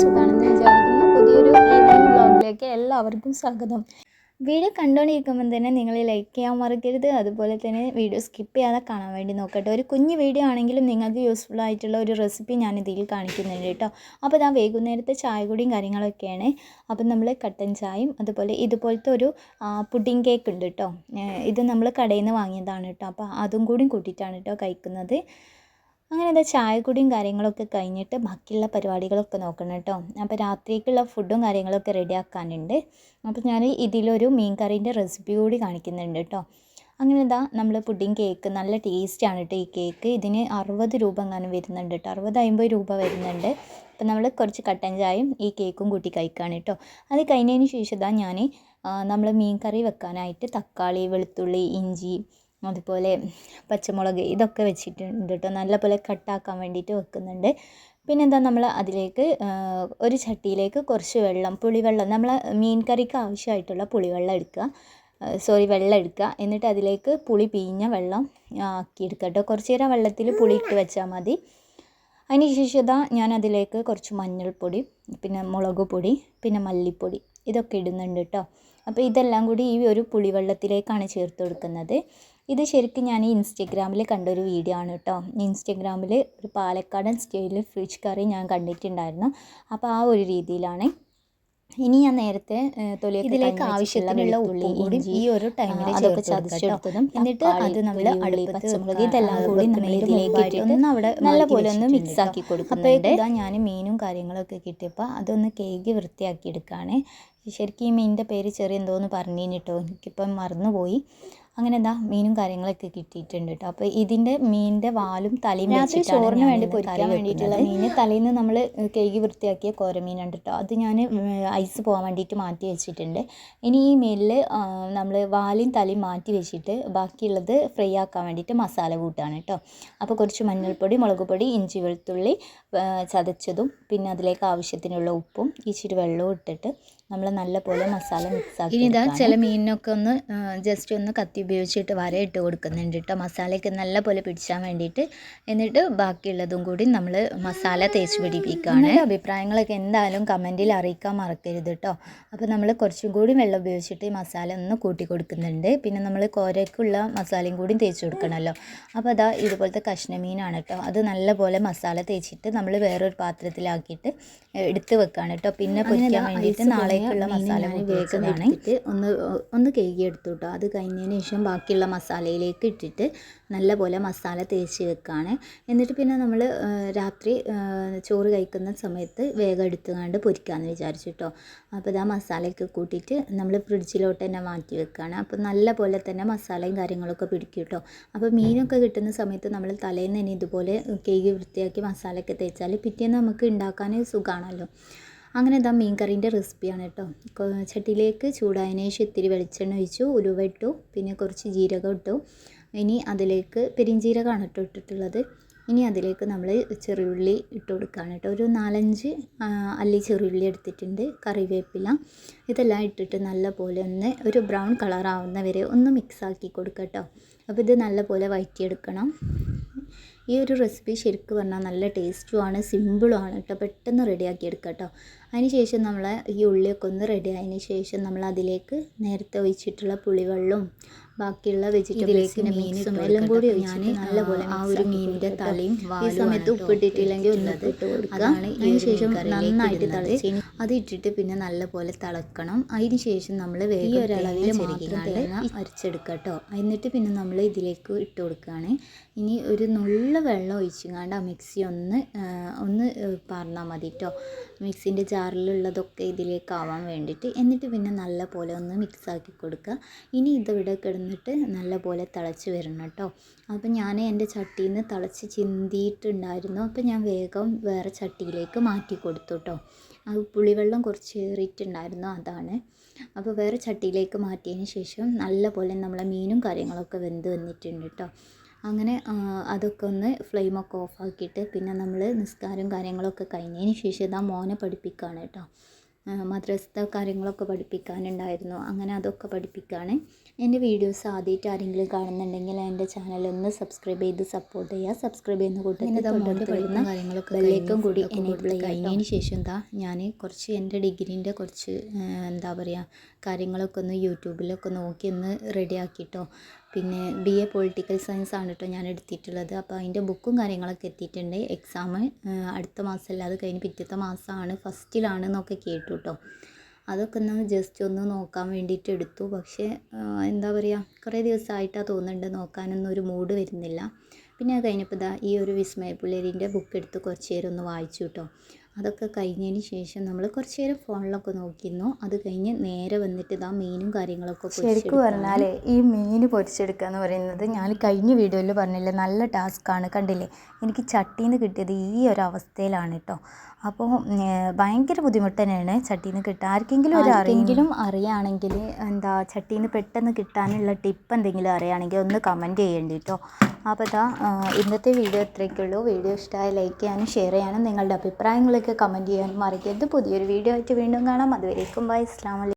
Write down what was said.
സുഖാണെന്ന് വിചാരിക്കുന്നു. പുതിയൊരു ഈവനിങ് ബ്ലോഗിലേക്ക് എല്ലാവർക്കും സ്വാഗതം. വീഡിയോ കണ്ടുകൊണ്ടിരിക്കുമ്പോൾ തന്നെ നിങ്ങൾ ലൈക്ക് ചെയ്യാൻ മറക്കരുത്. അതുപോലെ തന്നെ വീഡിയോ സ്കിപ്പ് ചെയ്യാതെ കാണാൻ വേണ്ടി നോക്കട്ടെ. ഒരു കുഞ്ഞു വീഡിയോ ആണെങ്കിലും നിങ്ങൾക്ക് യൂസ്ഫുൾ ആയിട്ടുള്ള ഒരു റെസിപ്പി ഞാൻ ഇതിൽ കാണിക്കുന്നുണ്ട് കേട്ടോ. അപ്പോൾ ഞാൻ വൈകുന്നേരത്തെ ചായ കുടിയും കാര്യങ്ങളൊക്കെയാണ്. അപ്പം നമ്മൾ കട്ടൻ ചായയും അതുപോലെ ഇതുപോലത്തെ ഒരു പുഡിംഗ് കേക്ക് ഉണ്ട് കേട്ടോ. ഇത് നമ്മൾ കടയിൽ നിന്ന് വാങ്ങിയതാണ് കേട്ടോ. അപ്പോൾ അതും കൂടി കൂട്ടിയിട്ടാണ് കേട്ടോ കഴിക്കുന്നത്. അങ്ങനെ എന്താ ചായ കുടിയും കാര്യങ്ങളൊക്കെ കഴിഞ്ഞിട്ട് ബാക്കിയുള്ള പരിപാടികളൊക്കെ നോക്കണം കേട്ടോ. അപ്പോൾ രാത്രിക്കുള്ള ഫുഡും കാര്യങ്ങളൊക്കെ റെഡി ആക്കാനുണ്ട് അപ്പോൾ ഞാൻ ഇതിലൊരു മീൻ കറീന്റെ റെസിപ്പി കൂടി കാണിക്കുന്നുണ്ട് കേട്ടോ. അങ്ങനെ എന്താ നമ്മൾ പുഡിംഗ് കേക്ക് നല്ല ടേസ്റ്റാണ് കേട്ടോ ഈ കേക്ക്. ഇതിന് അറുപത് രൂപ എങ്ങാനും വരുന്നുണ്ട് കേട്ടോ. അറുപത് അമ്പത് രൂപ വരുന്നുണ്ട്. അപ്പം നമ്മൾ കുറച്ച് കട്ടൻ ചായയും ഈ കേക്കും കൂട്ടി കഴിക്കുകയാണ് കേട്ടോ. അത് കഴിഞ്ഞതിന് ശേഷം ഇതാ ഞാൻ നമ്മൾ മീൻ കറി വെക്കാനായിട്ട് തക്കാളി വെളുത്തുള്ളി ഇഞ്ചി അതുപോലെ പച്ചമുളക് ഇതൊക്കെ വെച്ചിട്ടുണ്ട് കേട്ടോ നല്ലപോലെ കട്ടാക്കാൻ വേണ്ടിയിട്ട് വെക്കുന്നുണ്ട്. പിന്നെന്താ നമ്മൾ അതിലേക്ക് ഒരു ചട്ടിയിലേക്ക് കുറച്ച് വെള്ളം പുളിവെള്ളം നമ്മൾ മീൻ കറിക്ക് ആവശ്യമായിട്ടുള്ള പുളിവെള്ളം എടുക്കുക. സോറി വെള്ളം എടുക്കുക. എന്നിട്ട് അതിലേക്ക് പുളി പിഴിഞ്ഞ വെള്ളം ആക്കി എടുക്കുക കേട്ടോ കുറച്ച് നേരം വെള്ളത്തിൽ പുളി ഇട്ട് വെച്ചാൽ മതി. അതിന് ശേഷം ഞാൻ അതിലേക്ക് കുറച്ച് മഞ്ഞൾപ്പൊടി പിന്നെ മുളക് പൊടി പിന്നെ മല്ലിപ്പൊടി ഇതൊക്കെ ഇടുന്നുണ്ട് കേട്ടോ അപ്പോൾ ഇതെല്ലാം കൂടി ഈ ഒരു പുളിവെള്ളത്തിലേക്കാണ് ചേർത്ത് കൊടുക്കുന്നത്. ഇത് ശരിക്കും ഞാൻ ഇൻസ്റ്റഗ്രാമിൽ കണ്ടൊരു വീഡിയോ ആണ് കേട്ടോ ഇൻസ്റ്റഗ്രാമിൽ ഒരു പാലക്കാടൻ സ്റ്റൈലിൽ ഫിഷ് കറി ഞാൻ കണ്ടിട്ടുണ്ടായിരുന്നു. അപ്പോൾ ആ ഒരു രീതിയിലാണ്. ഇനി ഞാൻ നേരത്തെ തൊലി ഇതിലേക്ക് ആവശ്യത്തിനുള്ള ഉള്ളി കൂടി ഈ ഒരു ടൈമിൽ അതൊക്കെ ചതച്ചെടുത്തതും എന്നിട്ട് അത് നമ്മൾ അടുപ്പ് പച്ചമുളക് ഇതെല്ലാം കൂടി നമ്മൾ ഇതിലേക്ക് ഇട്ടിട്ട് ഒന്ന് അവിടെ നല്ലപോലെ ഒന്ന് മിക്സ് ആക്കി കൊടുക്കുന്നുണ്ട്. ഇതാ ഞാൻ മീനും കാര്യങ്ങളൊക്കെ കിട്ടിയപ്പോൾ അതൊന്ന് കേക്ക് വൃത്തിയാക്കി എടുക്കുകയാണ് ശരിക്കും ഈ മീനിന്റെ പേര് ചെറിയ എന്തോന്ന് പറഞ്ഞു കഴിഞ്ഞിട്ടോ എനിക്കിപ്പം മറന്നുപോയി. അങ്ങനെ എന്താ മീനും കാര്യങ്ങളൊക്കെ കിട്ടിയിട്ടുണ്ട് കേട്ടോ അപ്പോൾ ഇതിന്റെ മീനിന്റെ വാലും തലയും രാത്രി ചോറിന് വേണ്ടി പൊരിക്കാൻ വേണ്ടിയിട്ടുള്ള മീൻ തലയിൽ നിന്ന് നമ്മൾ കഴുകി വൃത്തിയാക്കിയ കോരമീനുണ്ട് കേട്ടോ അത് ഞാൻ ഐസ് പോകാൻ വേണ്ടിയിട്ട് മാറ്റി വെച്ചിട്ടുണ്ട്. ഇനി ഈ മീനിൽ നമ്മൾ വാലും തലയും മാറ്റി വെച്ചിട്ട് ബാക്കിയുള്ളത് ഫ്രൈ ആക്കാൻ വേണ്ടിയിട്ട് മസാല കൂട്ടാണ് കേട്ടോ അപ്പോൾ കുറച്ച് മഞ്ഞൾപ്പൊടി മുളക് പൊടി ഇഞ്ചി വെളുത്തുള്ളി ചതച്ചതും പിന്നെ അതിലേക്ക് ആവശ്യത്തിനുള്ള ഉപ്പും ഇച്ചിരി വെള്ളവും ഇട്ടിട്ട് നമ്മൾ നല്ലപോലെ മസാല മിക്സ് ആക്കി ഇനി ഇതാ ചില മീനിനൊക്കെ ഒന്ന് ജസ്റ്റ് ഒന്ന് കത്തി ഉപയോഗിച്ചിട്ട് വര ഇട്ട് കൊടുക്കുന്നുണ്ട് കേട്ടോ മസാലയ്ക്ക് നല്ലപോലെ പിടിച്ചാൻ വേണ്ടിയിട്ട്. എന്നിട്ട് ബാക്കിയുള്ളതും കൂടി നമ്മൾ മസാല തേച്ച് പിടിപ്പിക്കുകയാണ് അഭിപ്രായങ്ങളൊക്കെ എന്തായാലും കമന്റിൽ അറിയിക്കാൻ മറക്കരുത് കേട്ടോ അപ്പോൾ നമ്മൾ കുറച്ചും കൂടി വെള്ളം ഉപയോഗിച്ചിട്ട് ഈ മസാല ഒന്ന് കൂട്ടി കൊടുക്കുന്നുണ്ട്. പിന്നെ നമ്മൾ കോരയ്ക്കുള്ള മസാലയും കൂടി തേച്ച് കൊടുക്കണമല്ലോ അപ്പോൾ അതാ ഇതുപോലത്തെ കഷ്ണമീനാണ് കേട്ടോ അത് നല്ല പോലെ മസാല തേച്ചിട്ട് നമ്മൾ വേറൊരു പാത്രത്തിലാക്കിയിട്ട് എടുത്ത് വെക്കുകയാണ് കേട്ടോ പിന്നെ പൊരിക്കാൻ വേണ്ടിയിട്ട് നാളേക്കുള്ള മസാല ഉപയോഗിക്കുന്നതാണ് ഒന്ന് ഒന്ന് കേക്കി എടുത്തു കേട്ടോ അത് കഴിഞ്ഞതിന് ശേഷം ബാക്കിയുള്ള മസാലയിലേക്ക് ഇട്ടിട്ട് നല്ലപോലെ മസാല തേച്ച് വെക്കുകയാണ് എന്നിട്ട് പിന്നെ നമ്മൾ രാത്രി ചോറ് കഴിക്കുന്ന സമയത്ത് വേഗം എടുത്തുകൊണ്ട് പൊരിക്കാമെന്ന് വിചാരിച്ചു കേട്ടോ അപ്പോൾ ഇതാ മസാലയൊക്കെ കൂട്ടിയിട്ട് നമ്മൾ ഫ്രിഡ്ജിലോട്ട് തന്നെ മാറ്റി വെക്കുകയാണ് അപ്പോൾ നല്ലപോലെ തന്നെ മസാലയും കാര്യങ്ങളൊക്കെ പിടിക്കും കേട്ടോ അപ്പോൾ മീനൊക്കെ കിട്ടുന്ന സമയത്ത് നമ്മൾ തലേന്ന് തന്നെ ഇതുപോലെ കേക്ക് വൃത്തിയാക്കി മസാലയൊക്കെ തേച്ചാൽ പിറ്റേന്ന് നമുക്ക് ഉണ്ടാക്കാൻ സുഖമാണല്ലോ അങ്ങനെ ഇതാ മീൻ കറീന്റെ റെസിപ്പിയാണ് കേട്ടോ. ചട്ടിയിലേക്ക് ചൂടായതിനു ശേഷം ഇത്തിരി വെളിച്ചെണ്ണ ഒഴിച്ചു ഉലുവ ഇട്ടു പിന്നെ കുറച്ച് ജീരകം ഇട്ടു. ഇനി അതിലേക്ക് പെരിഞ്ജീരകമാണ് കേട്ടോ ഇട്ടിട്ടുള്ളത്. ഇനി അതിലേക്ക് നമ്മൾ ചെറിയുള്ളി ഇട്ട് കൊടുക്കുകയാണ് കേട്ടോ. ഒരു നാലഞ്ച് അല്ലി ചെറിയുള്ളി എടുത്തിട്ടുണ്ട് കറിവേപ്പില. ഇതെല്ലാം ഇട്ടിട്ട് നല്ല പോലെ ഒന്ന് ഒരു ബ്രൗൺ കളർ ആവുന്ന വരെ ഒന്ന് മിക്സാക്കി കൊടുക്കുക കേട്ടോ. അപ്പോൾ ഇത് നല്ല പോലെ വഴറ്റിയെടുക്കണം ഈ ഒരു റെസിപ്പി ശരിക്കും പറഞ്ഞാൽ നല്ല ടേസ്റ്റുമാണ് സിമ്പിളുമാണ് കേട്ടോ പെട്ടെന്ന് റെഡിയാക്കി എടുക്കുക കേട്ടോ അതിന് ശേഷം നമ്മൾ ഈ ഉള്ളിയൊക്കെ ഒന്ന് റെഡി ആയതിന് ശേഷം നമ്മൾ അതിലേക്ക് നേരത്തെ ഒഴിച്ചിട്ടുള്ള പുളിവെള്ളവും ബാക്കിയുള്ള വെജിറ്റബിൾസ് മീനും എല്ലാം കൂടി ഞാൻ നല്ലപോലെ ആ ഒരു മീനിന്റെ തലയും ഈ സമയത്ത് ഉപ്പിട്ടിട്ടില്ലെങ്കിൽ ഒന്ന് ഇട്ട് കൊടുക്കുക. അതിന് ശേഷം നന്നായിട്ട് തിളച്ച് അത് ഇട്ടിട്ട് പിന്നെ നല്ലപോലെ തിളക്കണം. അതിന് ശേഷം നമ്മൾ ഈ ഒരളവിൽ മാത്രം അരച്ചെടുക്കുക കേട്ടോ. എന്നിട്ട് പിന്നെ നമ്മൾ ഇതിലേക്ക് ഇട്ട് കൊടുക്കുകയാണ്. ഇനി ഒരു നുള്ള വെള്ളം ഒഴിച്ചുകാണ്ട് ആ മിക്സി ഒന്ന് ഒന്ന് പറഞ്ഞാൽ മതി കേട്ടോ. മിക്സിന്റെ ജാറിലുള്ളതൊക്കെ ഇതിലേക്ക് ആവാൻ വേണ്ടിയിട്ട്. എന്നിട്ട് പിന്നെ നല്ല പോലെ ഒന്ന് മിക്സാക്കി കൊടുക്കുക. ഇനി ഇതിവിടെ കിടന്നിട്ട് നല്ല പോലെ തിളച്ച് വരണം കേട്ടോ. അപ്പോൾ ഞാൻ എന്റെ ചട്ടിയിൽ നിന്ന് തിളച്ച് ചിന്തിയിട്ടുണ്ടായിരുന്നു. അപ്പോൾ ഞാൻ വേഗം വേറെ ചട്ടിയിലേക്ക് മാറ്റി കൊടുത്തു കേട്ടോ. അത് പുളിവെള്ളം കുറച്ച് ഏറിയിട്ടുണ്ടായിരുന്നു അതാണ്. അപ്പോൾ വേറെ ചട്ടിയിലേക്ക് മാറ്റിയതിന് ശേഷം നല്ലപോലെ നമ്മളെ മീനും കാര്യങ്ങളൊക്കെ വെന്ത് വന്നിട്ടുണ്ട് കേട്ടോ. അങ്ങനെ അതൊക്കെ ഒന്ന് ഫ്ലെയിമൊക്കെ ഓഫാക്കിയിട്ട് പിന്നെ നമ്മൾ നിസ്കാരം കാര്യങ്ങളൊക്കെ കഴിഞ്ഞതിന് ശേഷം ഇതാ മോനെ പഠിപ്പിക്കുകയാണ് കേട്ടോ. മദ്രസത്തെ കാര്യങ്ങളൊക്കെ പഠിപ്പിക്കാനുണ്ടായിരുന്നു. അങ്ങനെ അതൊക്കെ പഠിപ്പിക്കുകയാണ് എന്റെ വീഡിയോസ് ആദ്യമായിട്ട് ആരെങ്കിലും കാണുന്നുണ്ടെങ്കിൽ എന്റെ ചാനൽ ഒന്ന് സബ്സ്ക്രൈബ് ചെയ്ത് സപ്പോർട്ട് ചെയ്യുക. സബ്സ്ക്രൈബ് ചെയ്യുന്ന കൂട്ടത്തിൽ കാര്യങ്ങളൊക്കെ ബെല്ലേക്കും കൂടി എനേബിൾ കഴിഞ്ഞതിന് ശേഷം എന്താ ഞാൻ കുറച്ച് എന്റെ ഡിഗ്രീന്റെ കുറച്ച് എന്താ പറയുക കാര്യങ്ങളൊക്കെ ഒന്ന് യൂട്യൂബിലൊക്കെ നോക്കി ഒന്ന് റെഡിയാക്കിട്ടോ പിന്നെ ബി എ പൊളിറ്റിക്കൽ സയൻസ് ആണ് കേട്ടോ ഞാൻ എടുത്തിട്ടുള്ളത് അപ്പോൾ അതിന്റെ ബുക്കും കാര്യങ്ങളൊക്കെ എത്തിയിട്ടുണ്ട്. എക്സാം അടുത്ത മാസമല്ല അത് കഴിഞ്ഞ് പിറ്റത്തെ മാസമാണ് ഫസ്റ്റിലാണ് എന്നൊക്കെ കേട്ടു കേട്ടോ അതൊക്കെ ഒന്ന് ജസ്റ്റ് ഒന്ന് നോക്കാൻ വേണ്ടിയിട്ട് എടുത്തു. പക്ഷേ എന്താ പറയുക കുറേ ദിവസമായിട്ടാണ് തോന്നുന്നുണ്ട് നോക്കാനൊന്നും ഒരു മൂഡ് വരുന്നില്ല. പിന്നെ അത് കഴിഞ്ഞപ്പോൾ ഇതാ ഈ ഒരു വിസ്മയ പുള്ളേരിന്റെ ബുക്ക് എടുത്ത് കുറച്ച് നേരം ഒന്ന് വായിച്ചു കേട്ടോ അതൊക്കെ കഴിഞ്ഞതിന് ശേഷം നമ്മൾ കുറച്ച് നേരം ഫോണിലൊക്കെ നോക്കിയിരുന്നു. അത് കഴിഞ്ഞ് നേരെ വന്നിട്ട് ഇതാ മീനും കാര്യങ്ങളൊക്കെ ശരിക്കും പറഞ്ഞാൽ ഈ മീൻ പൊരിച്ചെടുക്കുക എന്ന് പറയുന്നത് ഞാൻ കഴിഞ്ഞ വീഡിയോയിൽ പറഞ്ഞില്ലേ നല്ല ടാസ്ക്കാണ്. കണ്ടില്ലേ? എനിക്ക് ചട്ടിയിൽ നിന്ന് കിട്ടിയത് ഈ ഒരു അവസ്ഥയിലാണ് കേട്ടോ അപ്പോൾ ഭയങ്കര ബുദ്ധിമുട്ട് തന്നെയാണ് ചട്ടിയിൽ നിന്ന് കിട്ടുക ആർക്കെങ്കിലും ഒരു ആരെങ്കിലും അറിയുകയാണെങ്കിൽ എന്താ ചട്ടിയിൽ നിന്ന് പെട്ടെന്ന് കിട്ടാനുള്ള ടിപ്പ് എന്തെങ്കിലും അറിയുകയാണെങ്കിൽ ഒന്ന് കമന്റ് ചെയ്യേണ്ടി കേട്ടോ അപ്പോൾ ഇതാ ഇന്നത്തെ വീഡിയോ ഇത്രയൊക്കെയുള്ളൂ വീഡിയോ ഇഷ്ടമായ ലൈക്ക് ചെയ്യാനും ഷെയർ ചെയ്യാനും നിങ്ങളുടെ അഭിപ്രായങ്ങളൊക്കെ കമന്റ് ചെയ്യാനും മറക്കരുത്. പുതിയൊരു വീഡിയോ ആയിട്ട് വീണ്ടും കാണാം. അതുവരേക്കും ബൈ. അസ്ലാം